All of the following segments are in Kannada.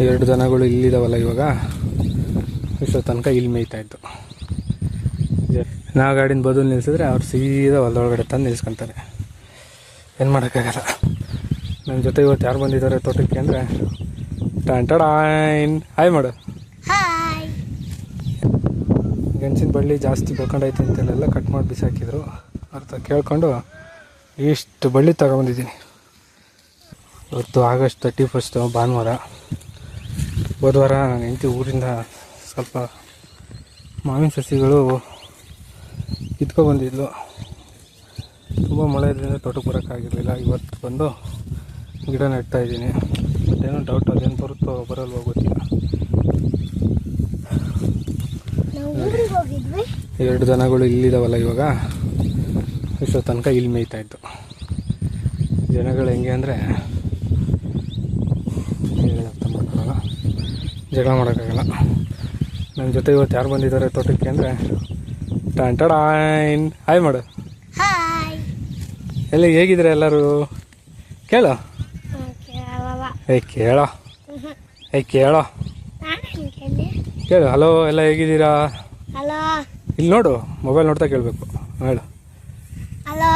ಎರಡು ದನಗಳು ಇಲ್ಲಿದ್ದಾವಲ್ಲ ಇವಾಗ. ಇಷ್ಟೋ ತನಕ ಇಲ್ಲಿ ಮೇಯ್ತಾ ಇತ್ತು ನಾವು ಗಾಡಿನ ಬದಲು ನಿಲ್ಸಿದ್ರೆ ಅವ್ರು ಸೀದಾ ಹೊಲದೊಳಗಡೆ ತಂದು ನಿಲ್ಸ್ಕೊತಾರೆ. ಏನು ಮಾಡೋಕ್ಕಾಗಲ್ಲ. ನನ್ನ ಜೊತೆ ಇವತ್ತು ಯಾರು ಬಂದಿದ್ದಾರೆ ತೋಟಕ್ಕೆ ಅಂದರೆ ಟಂಟಡಾಯ್ನ್ ಹಾಯ್ ಮಾಡು. ಹಾಯ್ ಗೆಣಸಿನ ಬಳ್ಳಿ ಜಾಸ್ತಿ ಬೆಳ್ಕೊಂಡೈತೆ ಅಂತೆಲ್ಲ ಕಟ್ ಮಾಡಿ ಬಿಸಾಕಿದ್ರು. ಅರ್ಥ ಕೇಳ್ಕೊಂಡು ಇಷ್ಟು ಬಳ್ಳಿ ತಗೊಬಂದಿದ್ದೀನಿ ಇವತ್ತು ಆಗಸ್ಟ್ ತರ್ಟಿ ಫಸ್ಟು ಭಾನುವಾರ. ಹೋದ್ವಾರ ನಾನು ಹೆಂಡತಿ ಊರಿಂದ ಸ್ವಲ್ಪ ಮಾವಿನ ಸಸಿಗಳು ಕಿತ್ಕೊಬಂದಿದ್ಲು ತುಂಬ ಮಳೆ ಇದರಿಂದ ತೋಟಕ್ಕೆ ಬರೋಕ್ಕಾಗಿರಲಿಲ್ಲ. ಇವತ್ತು ಬಂದು ಗಿಡ ನೆಡ್ತಾ ಇದ್ದೀನಿ. ಮತ್ತೇನೋ ಡೌಟ್ ಅದೇನು ಬರುತ್ತೋ ಬರಲ್ವೋ ಗೊತ್ತಿಲ್ಲ. ಎರಡು ದನಗಳು ಇಲ್ಲಿದ್ದಾವಲ್ಲ ಇವಾಗ. ಇಷ್ಟು ತನಕ ಇಲ್ಲಿ ಮೇಯ್ತಾ ಇತ್ತು ಜನಗಳು ಹೆಂಗೆ ಅಂದರೆ ಮಾಡ್ಕೊಳಲ್ಲ ಜಗಳ ಮಾಡೋಕ್ಕಾಗಲ್ಲ. ನನ್ನ ಜೊತೆ ಇವತ್ತು ಯಾರು ಬಂದಿದ್ದಾರೆ ತೋಟಕ್ಕೆ ಅಂದರೆ ಟಂಟಡಾಯ್ನ್ ಹಾಯ್ ಮಾಡು. ಎಲ್ಲ ಹೇಗಿದ್ರೆ ಎಲ್ಲರೂ? ಕೇಳು. ಏ ಕೇಳೋ. ಏ ಕೇಳೋ. ಕೇಳಿ. ಹಲೋ ಎಲ್ಲ ಹೇಗಿದ್ದೀರಾ? ಇಲ್ಲಿ ನೋಡು ಮೊಬೈಲ್ ನೋಡ್ತಾ ಕೇಳಬೇಕು. ಹೇಳು. ಹಲೋ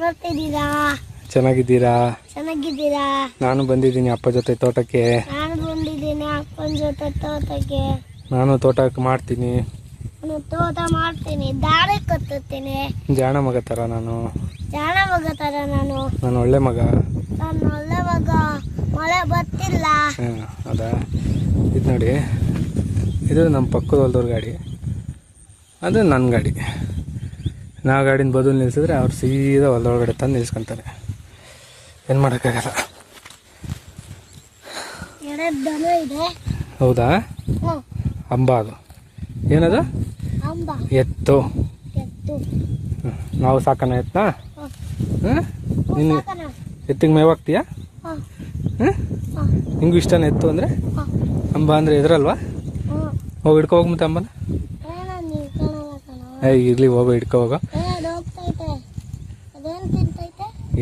ಮಾಡ್ತಿದ್ದೀರಾ? ಚೆನ್ನಾಗಿದ್ದೀರಾ? ಚೆನ್ನಾಗಿದ್ದೀರಾ? ನಾನು ಬಂದಿದ್ದೀನಿ ಅಪ್ಪ ಜೊತೆ ತೋಟಕ್ಕೆ. ನಾನು ಬಂದಿದ್ದೀನಿ ಅಪ್ಪನ ಜೊತೆ ತೋಟಕ್ಕೆ. ನಾನು ತೋಟಕ್ಕೆ ಮಾಡ್ತೀನಿ. ನಾನು ತೋಟ ಮಾಡ್ತೀನಿ. ದಾರಿ ಕತ್ತುತ್ತೀನಿ. ಜಾಣ ಮಗ ತರ ನಾನು. ಜಾಣ ಮಗ ತರ ನಾನು. ನಾನು ಒಳ್ಳೆ ಮಗ. ನಾನು ಒಳ್ಳೆ ಮಗ. ಮಳೆ ಬರ್ತಿಲ್ಲ. ಹೌದಾ? ಇದು ನೋಡಿ. ಇದು ನಮ್ಮ ಪಕ್ಕದ ಹೊಲ್ದವ್ರ ಗಾಡಿ. ಅದು ನನ್ನ ಗಾಡಿ. ನಾವು ಗಾಡಿನ ಬದಲು ನಿಲ್ಸಿದ್ರೆ ಅವ್ರು ಸೀದಾ ಹೊಲದೊಳಗಡೆ ತಂದು ನಿಲ್ಸ್ಕೊಂತಾರೆ. ಏನು ಮಾಡೋಕ್ಕಾಗಲ್ಲ. ಹೌದಾ? ಅಂಬ ಅದು. ಏನದು? ಎತ್ತು. ನಾವು ಸಾಕಣ ಎತ್ತಾ? ನೀನು ಎತ್ತಿಗೆ ಮೇವಾಗ್ತೀಯಾ ಹಿಂಗು ಇಷ್ಟ ಹಾಂ ನಿಂಗೂ ಇಷ್ಟನ ಎತ್ತು ಅಂದರೆ? ಅಂಬ ಅಂದರೆ ಎದ್ರಲ್ವಾ? ಹೋಗಿ ಹಿಡ್ಕೊ ಹೋಗ್ ಮತ್ತೆ ಅಂಬನ. ಏಯ್ ಇರ್ಲಿ ಹೋಗೋ ಹಿಡ್ಕೋ ಹೋಗೋ.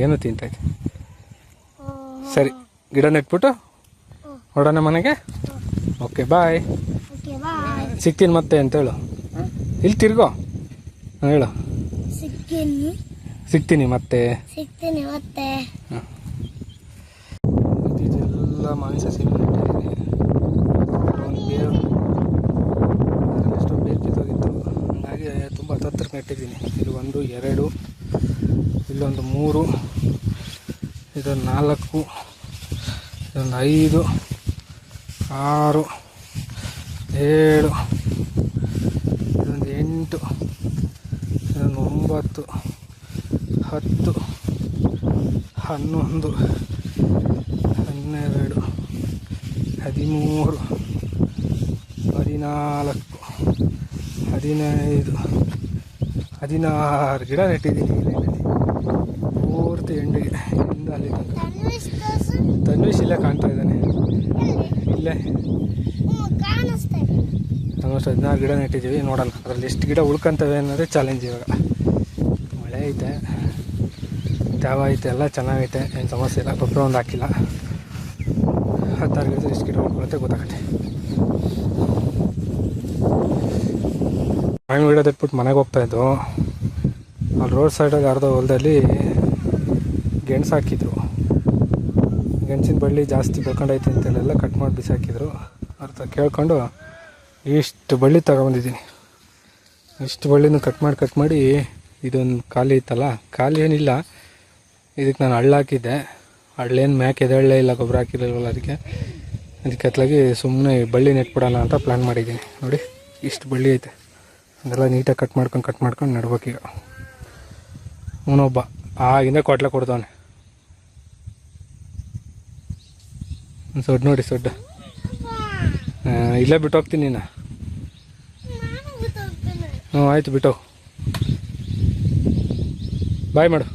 ಏನು ತಿಂತೈತೆ? ಸರಿ ಗಿಡ ನೆಟ್ಬಿಟ್ಟು ಹೊಡೋಣ ಮನೆಗೆ? Okay bye. ಸಿಗ್ತೀನಿ ಮತ್ತೆ ಅಂತ ಹೇಳು. ಇಲ್ಲಿ ತಿರ್ಗೋ. ಹೇಳು. ಸಿಗ್ತೀನಿ ಮತ್ತೆ. ಸಿಗ್ತೀನಿ ಮತ್ತೆ. ಇದೆಲ್ಲ ಮಾವಿನ ಸಸಿ ಎಷ್ಟೋ ಬೇರು ಕಿತ್ತೋಗಿತ್ತು. ಹಾಗಾಗಿ ತುಂಬ ಹತ್ತತ್ರ ನೆಟ್ಟಿದ್ದೀನಿ. ಇಲ್ಲಿ ಒಂದು ಎರಡು ಇಲ್ಲೊಂದು ಮೂರು. ಇದೊಂದು ನಾಲ್ಕು, ಇದೊಂದು ಐದು, ಆರು, ಏಳು, ಇದೊಂದು ಎಂಟು, ಇದೊಂದು ಒಂಬತ್ತು, ಹತ್ತು, ಹನ್ನೊಂದು, ಹನ್ನೆರಡು, ಹದಿಮೂರು, ಹದಿನಾಲ್ಕು, ಹದಿನೈದು, ಹದಿನಾರು ಗಿಡ ನೆಟ್ಟಿದ್ದೀನಿ ಪೂರ್ತಿ ಎಂಡಿಗೆ ಇಂದ ಅಲ್ಲಿ ತನಕ. ತನ್ವೀಶ್ ಇಲ್ಲೇ ಕಾಣ್ತಾ ಇದ್ದಾನೆ? ಇಲ್ಲೇ. ಆಲ್ಮೋಸ್ಟ್ ಹದಿನಾರು ಗಿಡ ನೆಟ್ಟಿದ್ದೀವಿ ನೋಡೋಣ. ಅದರಲ್ಲಿ ಎಷ್ಟು ಗಿಡ ಉಳ್ಕೊಂತವೆ ಅನ್ನೋದೇ ಚಾಲೆಂಜ್ ಇವಾಗ. ಮಳೆ ಐತೆ. ತ್ಯಾವ ಐತೆ ಎಲ್ಲ ಚೆನ್ನಾಗೈತೆ. ಏನು ಸಮಸ್ಯೆ ಇಲ್ಲ ಗೊಬ್ಬರ ಒಂದು ಹಾಕಿಲ್ಲ. ಹತ್ತಾರು ಗಿಡ ಎಷ್ಟು ಗಿಡ ಉಳ್ಕೊಳುತ್ತೆ ಗೊತ್ತಾಗತ್ತೆ. ಮಾವಿನ ಗಿಡ ತಟ್ಬಿಟ್ಟು ಮನೆಗೆ ಹೋಗ್ತಾ ಇದ್ದು ಅಲ್ಲಿ ರೋಡ್ ಸೈಡಲ್ಲಿ ಅರ್ಧ ಹೊಲದಲ್ಲಿ ಗೆಣಸು ಹಾಕಿದ್ರು. ಗೆಣಸಿನ ಬಳ್ಳಿ ಜಾಸ್ತಿ ಬೆಳ್ಕೊಂಡೈತೆ ಅಂತೇಳೆಲ್ಲ ಕಟ್ ಮಾಡಿ ಬಿಸಾಕಿದ್ರು. ಅರ್ಥ, ಕೇಳ್ಕೊಂಡು ಇಷ್ಟು ಬಳ್ಳಿ ತಗೊಬಂದಿದ್ದೀನಿ. ಇಷ್ಟು ಬಳ್ಳಿನೂ ಕಟ್ ಮಾಡಿ ಕಟ್ ಮಾಡಿ ಇದೊಂದು ಖಾಲಿ ಇತ್ತಲ್ಲ ಖಾಲಿ ಏನಿಲ್ಲ. ಇದಕ್ಕೆ ನಾನು ಹಳ್ಳ ಹಾಕಿದ್ದೆ. ಹಳ್ಳೇನು ಮ್ಯಾಕ್ ಎದಳ್ಳೇ ಇಲ್ಲ, ಗೊಬ್ಬರ ಹಾಕಿರಲ್ವಲ್ಲ ಅದಕ್ಕೆ. ಅದಕ್ಕೆ ಅತ್ಲಾಗಿ ಸುಮ್ಮನೆ ಬಳ್ಳಿ ನೆಟ್ಬಿಡೋಣ ಅಂತ ಪ್ಲ್ಯಾನ್ ಮಾಡಿದ್ದೀನಿ. ನೋಡಿ, ಇಷ್ಟು ಬಳ್ಳಿ ಐತೆ. ಅದೆಲ್ಲ ನೀಟಾಗಿ ಕಟ್ ಮಾಡ್ಕೊಂಡು ಕಟ್ ಮಾಡ್ಕೊಂಡು ನೆಡ್ಬೇಕೀಗ ಅವನೊಬ್ಬ ಆಗಿಂದ ಕೊಟ್ಲೆ ಕೊಡ್ತಾವನೆ. ಸೊಡ್ಡು ನೋಡಿ ಸೊಡ್ಡ ಇಲ್ಲೇ ಬಿಟ್ಟು ಹೋಗ್ತೀನಿ ನೀನು. ಹ್ಞೂ ಆಯಿತು ಬಿಟ್ಟು ಬಾಯ್ ಮಾಡು.